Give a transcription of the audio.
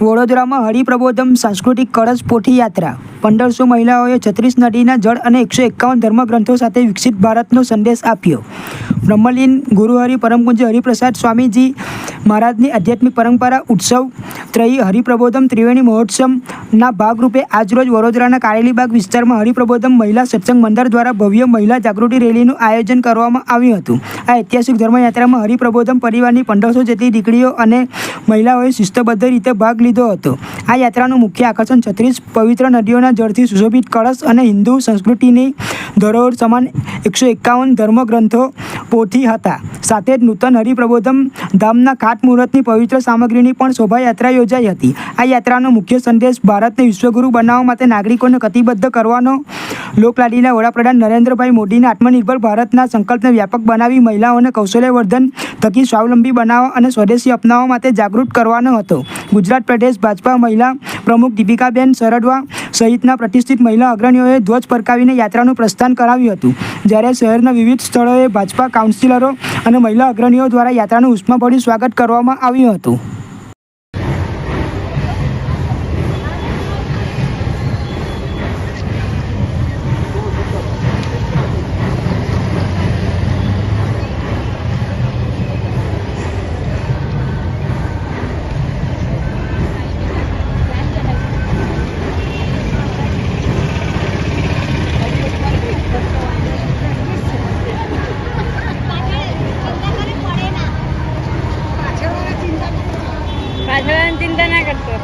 વડોદરામાં હરિપ્રબોધમ સાંસ્કૃતિક કળશ પોઠી યાત્રા. પંદરસો મહિલાઓએ છત્રીસ નદીના જળ અને એકસો એકાવન ધર્મગ્રંથો સાથે વિકસિત ભારતનો સંદેશ આપ્યો. બ્રહ્મલીન ગુરુહરિ પરમકુંજ હરિપ્રસાદ સ્વામીજી મહારાજની આધ્યાત્મિક પરંપરા, ઉત્સવ, ત્રયી હરિપ્રબોધમ, ત્રિવેણી મહોત્સવના ભાગરૂપે આજરોજ વડોદરાના કારેલીબાગ વિસ્તારમાં હરિપ્રબોધમ મહિલા સત્સંગ મંદિર દ્વારા ભવ્ય મહિલા જાગૃતિ રેલીનું આયોજન કરવામાં આવ્યું હતું. આ ઐતિહાસિક ધર્મયાત્રામાં હરિપ્રબોધમ પરિવારની પંદરસો જેટલી દીકરીઓ અને મહિલાઓએ શિસ્તબદ્ધ રીતે ભાગ લીધો હતો. આ યાત્રાનું મુખ્ય આકર્ષણ છત્રીસ પવિત્ર નદીઓના જળથી સુશોભિત કળશ અને હિન્દુ સંસ્કૃતિની ધરોહર સમાન એકસો એકાવન ધર્મગ્રંથો પોથી હતા. સાથે જ નૂતન હરિપ્રબોધમ ધામના ખાતમુહૂર્તની પવિત્ર સામગ્રીની પણ શોભાયાત્રા યોજાઈ હતી. આ યાત્રાનો મુખ્ય સંદેશ ભારતને વિશ્વગુરુ બનાવવા માટે નાગરિકોને કટિબદ્ધ કરવાનો લોકલાડીના વડાપ્રધાન નરેન્દ્રભાઈ મોદીને આત્મનિર્ભર ભારતના સંકલ્પને વ્યાપક બનાવી મહિલાઓને કૌશલ્યવર્ધન થકી સ્વાવલંબી બનાવવા અને સ્વદેશી અપનાવવા માટે જાગૃત કરવાનો હતો. ગુજરાત પ્રદેશ ભાજપા મહિલા પ્રમુખ દીપિકાબેન સરડવા સહિતના પ્રતિષ્ઠિત મહિલા અગ્રણીઓએ ધ્વજ ફરકાવીને યાત્રાનું પ્રસ્થાન કરાવ્યું હતું. જ્યારે શહેરના વિવિધ સ્થળોએ ભાજપા કાઉન્સિલરો અને મહિલા અગ્રણીઓ દ્વારા યાત્રાનું ઉષ્માભર્યું સ્વાગત કરવામાં આવ્યું હતું. ಚೆನ್ನಾಗತ್ತೆ